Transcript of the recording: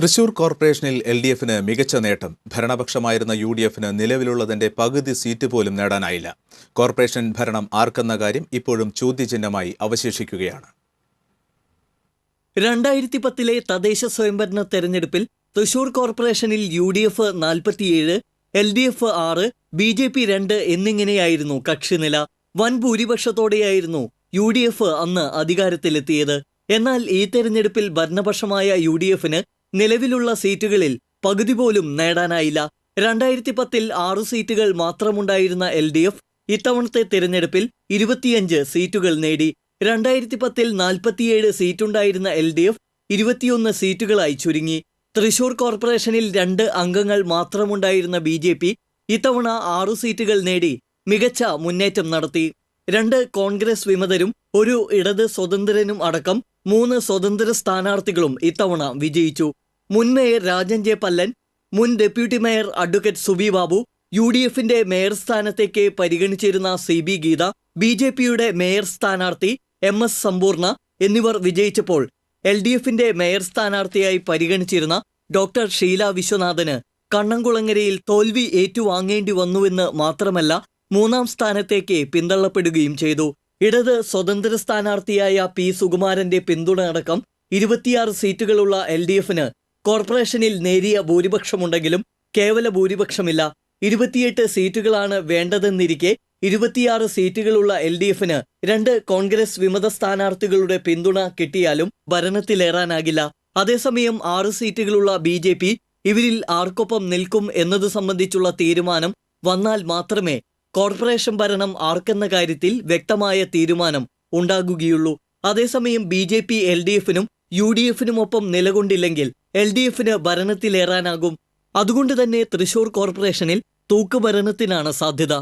തൃശൂർ കോർപ്പറേഷനിൽ L D എഫിന് മികച്ച നേട്ടം. ഭരണപക്ഷമായിരുന്ന യു ഡി എഫിന് നിലവിലുള്ളതിന്റെ പകുതി സീറ്റ് പോലും നേടാനായില്ല. കോർപ്പറേഷൻ ഭരണം ആർക്കെന്ന കാര്യം ഇപ്പോഴും ചോദ്യചിഹ്നമായി അവശേഷിക്കുകയാണ്. രണ്ടായിരത്തി പത്തിലെ തദ്ദേശ സ്വയംഭരണ തെരഞ്ഞെടുപ്പിൽ തൃശൂർ കോർപ്പറേഷനിൽ യു ഡി എഫ് നാൽപ്പത്തിയേഴ് എൽ ഡി എഫ് ആറ് ബി ജെ പി രണ്ട് എന്നിങ്ങനെയായിരുന്നു കക്ഷിനില വൻ ഭൂരിപക്ഷത്തോടെയായിരുന്നു യു ഡി എഫ് അന്ന് അധികാരത്തിലെത്തിയത്. എന്നാൽ ഈ തെരഞ്ഞെടുപ്പിൽ ഭരണപക്ഷമായ യു ഡി എഫിന് നിലവിലുള്ള സീറ്റുകളിൽ പകുതി പോലും നേടാനായില്ല. രണ്ടായിരത്തി പത്തിൽ ആറു സീറ്റുകൾ മാത്രമുണ്ടായിരുന്ന എൽ ഡി എഫ് ഇത്തവണത്തെ തിരഞ്ഞെടുപ്പിൽ ഇരുപത്തിയഞ്ച് സീറ്റുകൾ നേടി. രണ്ടായിരത്തി പത്തിൽ നാൽപ്പത്തിയേഴ് സീറ്റുണ്ടായിരുന്ന എൽ ഡി എഫ് ഇരുപത്തിയൊന്ന് സീറ്റുകളായി ചുരുങ്ങി. തൃശൂർ കോർപ്പറേഷനിൽ രണ്ട് അംഗങ്ങൾ മാത്രമുണ്ടായിരുന്ന ബി ജെ പി ഇത്തവണ ആറു സീറ്റുകൾ നേടി മികച്ച മുന്നേറ്റം നടത്തി. രണ്ട് കോൺഗ്രസ് വിമതരും ഒരു ഇടത് സ്വതന്ത്രനും അടക്കം മൂന്ന് സ്വതന്ത്ര സ്ഥാനാർത്ഥികളും ഇത്തവണ വിജയിച്ചു. മുൻ മേയർ രാജൻ ജെ പല്ലൻ മുൻ deputy mayor advocate Subi Babu U D എഫിന്റെ മേയർ സ്ഥാനത്തേക്ക് പരിഗണിച്ചിരുന്ന C B Geetha B J പിയുടെ മേയർ സ്ഥാനാർത്ഥി എം എസ് സമ്പൂർണ എന്നിവർ വിജയിച്ചപ്പോൾ എൽ ഡി എഫിന്റെ മേയർ സ്ഥാനാർത്ഥിയായി പരിഗണിച്ചിരുന്ന ഡോക്ടർ ഷീല വിശ്വനാഥന് കണ്ണംകുളങ്ങരയിൽ തോൽവി ഏറ്റുവാങ്ങേണ്ടി വന്നുവെന്ന് മാത്രമല്ല മൂന്നാം സ്ഥാനത്തേക്ക് പിന്തള്ളപ്പെടുകയും ചെയ്തു. ഇടത് സ്വതന്ത്ര സ്ഥാനാർത്ഥിയായ പി സുകുമാരന്റെ പിന്തുണ അടക്കം ഇരുപത്തിയാറ് സീറ്റുകളുള്ള എൽ ഡി എഫിന് കോർപ്പറേഷനിൽ നേരിയ ഭൂരിപക്ഷമുണ്ടെങ്കിലും കേവല ഭൂരിപക്ഷമില്ല. ഇരുപത്തിയെട്ട് സീറ്റുകളാണ് വേണ്ടതെന്നിരിക്കെ ഇരുപത്തിയാറ് സീറ്റുകളുള്ള എൽ ഡി എഫിന് രണ്ട് കോൺഗ്രസ് വിമത സ്ഥാനാർത്ഥികളുടെ പിന്തുണ കിട്ടിയാലും ഭരണത്തിലേറാനാകില്ല. അതേസമയം ആറ് സീറ്റുകളുള്ള ബി ജെ പി ഇവരിൽ ആർക്കൊപ്പം നിൽക്കും എന്നത് സംബന്ധിച്ചുള്ള തീരുമാനം വന്നാൽ മാത്രമേ കോർപ്പറേഷൻ ഭരണം ആർക്കെന്ന കാര്യത്തിൽ വ്യക്തമായ തീരുമാനം ഉണ്ടാകുകയുള്ളൂ. അതേസമയം B J P L D എഫിനും യു ഡി എഫിനുമൊപ്പം നിലകൊണ്ടില്ലെങ്കിൽ എൽ ഡി എഫിന് ഭരണത്തിലേറാനാകും. അതുകൊണ്ട് തന്നെ തൃശൂർ കോർപ്പറേഷനിൽ തൂക്കുഭരണത്തിനാണ് സാധ്യത.